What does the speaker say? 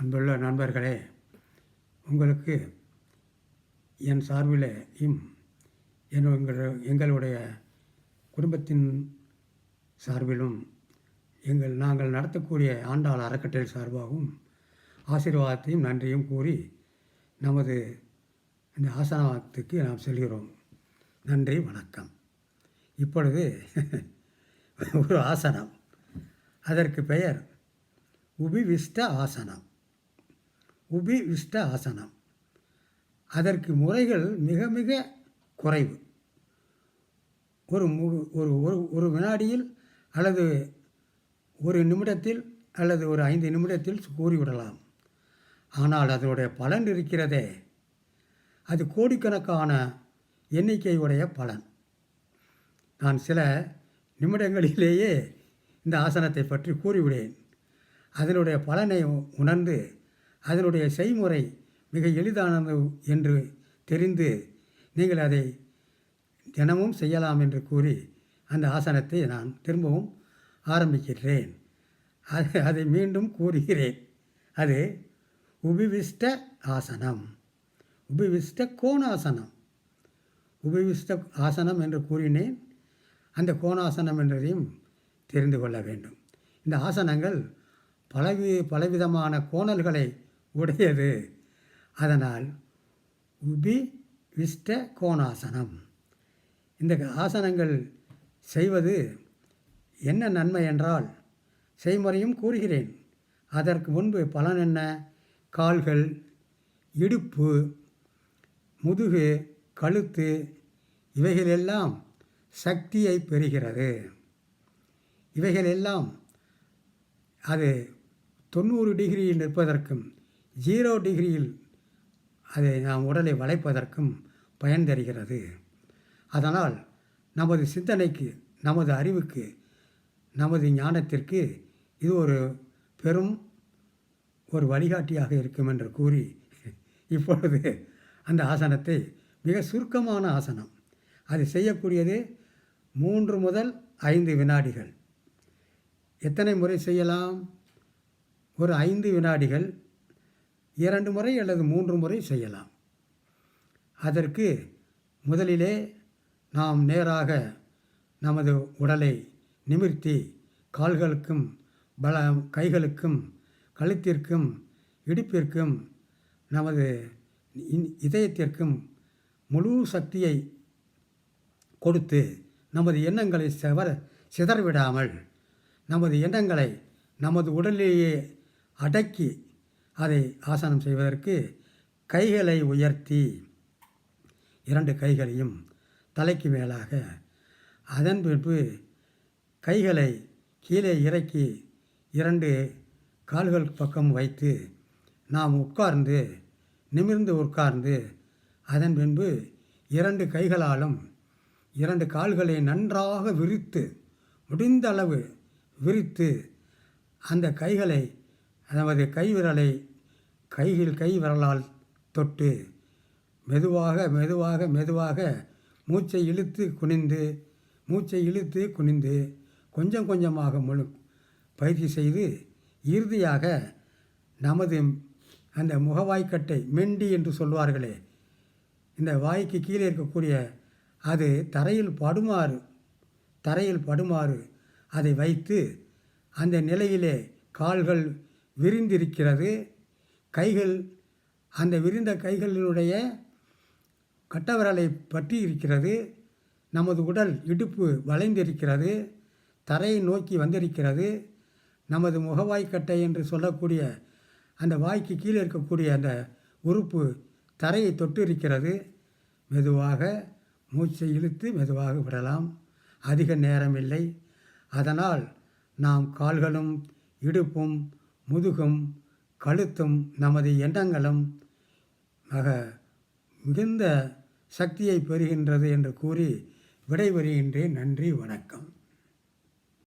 அன்புள்ள நண்பர்களே உங்களுக்கு என் சார்பிலேயும் என் எங்கள் எங்களுடைய குடும்பத்தின் சார்பிலும் எங்கள் நாங்கள் நடத்தக்கூடிய ஆண்டாள் அறக்கட்டளை சார்பாகவும் ஆசீர்வாதத்தையும் நன்றியும் கூறி நமது இந்த ஆசனத்துக்கு நாம் செல்கிறோம். நன்றி வணக்கம். இப்பொழுது ஒரு ஆசனம். அதற்கு பெயர் உபிவிஷ்ட ஆசனம். உபிவிஷ்ட ஆசனம். அதற்கு முறைகள் மிக மிக குறைவு. ஒரு மு ஒரு ஒரு ஒரு வினாடியில் அல்லது ஒரு நிமிடத்தில் அல்லது ஒரு ஐந்து நிமிடத்தில் கூறிவிடலாம். ஆனால் அதனுடைய பலன் இருக்கிறதே. அது கோடிக்கணக்கான எண்ணிக்கையுடைய பலன். நான் சில நிமிடங்களிலேயே இந்த ஆசனத்தை பற்றி கூறிவிடேன். அதனுடைய பலனை உணர்ந்து அதனுடைய செய்முறை மிக எளிதானது என்று தெரிந்து நீங்கள் அதை தினமும் செய்யலாம் என்று கூறி அந்த ஆசனத்தை நான் திரும்பவும் ஆரம்பிக்கிறேன். அது அதை மீண்டும் கூறுகிறேன். அது உபிவிஷ்ட ஆசனம். உபிவிஷ்ட கோணாசனம். உபவிஷ்ட ஆசனம் என்று கூறினேன். அந்த கோணாசனம் என்றதையும் தெரிந்து கொள்ள வேண்டும். இந்த ஆசனங்கள் பலவி பலவிதமான கோணல்களை உடையது. அதனால் உபி விஷ்ட கோணாசனம். இந்த ஆசனங்கள் செய்வது என்ன நன்மை என்றால் செய்முறையும் கூறுகிறேன். அதற்கு முன்பு பலன் என்ன? கால்கள் இடுப்பு முதுகு கழுத்து இவைகளெல்லாம் சக்தியை பெறுகிறது. இவைகளெல்லாம் அது தொண்ணூறு டிகிரியில் நிற்பதற்கும் ஜீரோ டிகிரியில் அதை நாம் உடலை வளைப்பதற்கும் பயன் தருகிறது. அதனால் நமது சிந்தனைக்கு நமது அறிவுக்கு நமது ஞானத்திற்கு இது ஒரு பெரும் ஒரு வழிகாட்டியாக இருக்கும் என்று கூறி இப்பொழுது அந்த ஆசனத்தை மிக சுருக்கமான ஆசனம். அது செய்யக்கூடியது மூன்று முதல் ஐந்து வினாடிகள். எத்தனை முறை செய்யலாம்? ஒரு ஐந்து வினாடிகள் இரண்டு முறை அல்லது மூன்று முறை செய்யலாம். அதற்கு முதலிலே நாம் நேராக நமது உடலை நிமிர்த்தி கால்களுக்கும் பல கைகளுக்கும் கழுத்திற்கும் இடுப்பிற்கும் நமது இதயத்திற்கும் முழு சக்தியை கொடுத்து நமது எண்ணங்களை செவர சிதறவிடாமல் நமது எண்ணங்களை நமது உடலிலேயே அடக்கி அதை ஆசனம் செய்வதற்கு கைகளை உயர்த்தி இரண்டு கைகளையும் தலைக்கு மேலாக அதன் பின்பு கைகளை கீழே இறக்கி இரண்டு கால்கள் பக்கம் வைத்து நாம் உட்கார்ந்து நிமிர்ந்து உட்கார்ந்து அதன் பின்பு இரண்டு கைகளாலும் இரண்டு கால்களை நன்றாக விரித்து முடிந்த அளவு விரித்து அந்த கைகளை நமது கைவிரலை கையில் கை விரலால் தொட்டு மெதுவாக மெதுவாக மெதுவாக மூச்சை இழுத்து குனிந்து மூச்சை இழுத்து குனிந்து கொஞ்சம் கொஞ்சமாக முழு பயிற்சி செய்து இறுதியாக நமது அந்த முகவாய்க்கட்டை மெண்டி என்று சொல்வார்களே இந்த வாய்க்கு கீழே இருக்கக்கூடிய அது தரையில் படுமாறு தரையில் படுமாறு அதை வைத்து அந்த நிலையிலே கால்கள் விரிந்திருக்கிறது. கைகள் அந்த விரிந்த கைகளினுடைய கட்டவரலை பற்றி இருக்கிறது நமது உடல் இடுப்பு வளைந்திருக்கிறது. தரையை நோக்கி வந்திருக்கிறது. நமது முகவாய்க்கட்டை என்று சொல்லக்கூடிய அந்த வாய்க்கு கீழே இருக்கக்கூடிய அந்த உறுப்பு தரையை தொட்டு இருக்கிறது மெதுவாக மூச்சை இழுத்து மெதுவாக விடலாம். அதிக நேரம் இல்லை அதனால் நாம் கால்களும் இடுப்பும் முதுகும் கழுத்தும் நமது எண்ணங்களும் மிக மிகுந்த சக்தியை பெறுகின்றது என்று கூறி விடைபெறுகின்றேன். நன்றி வணக்கம்.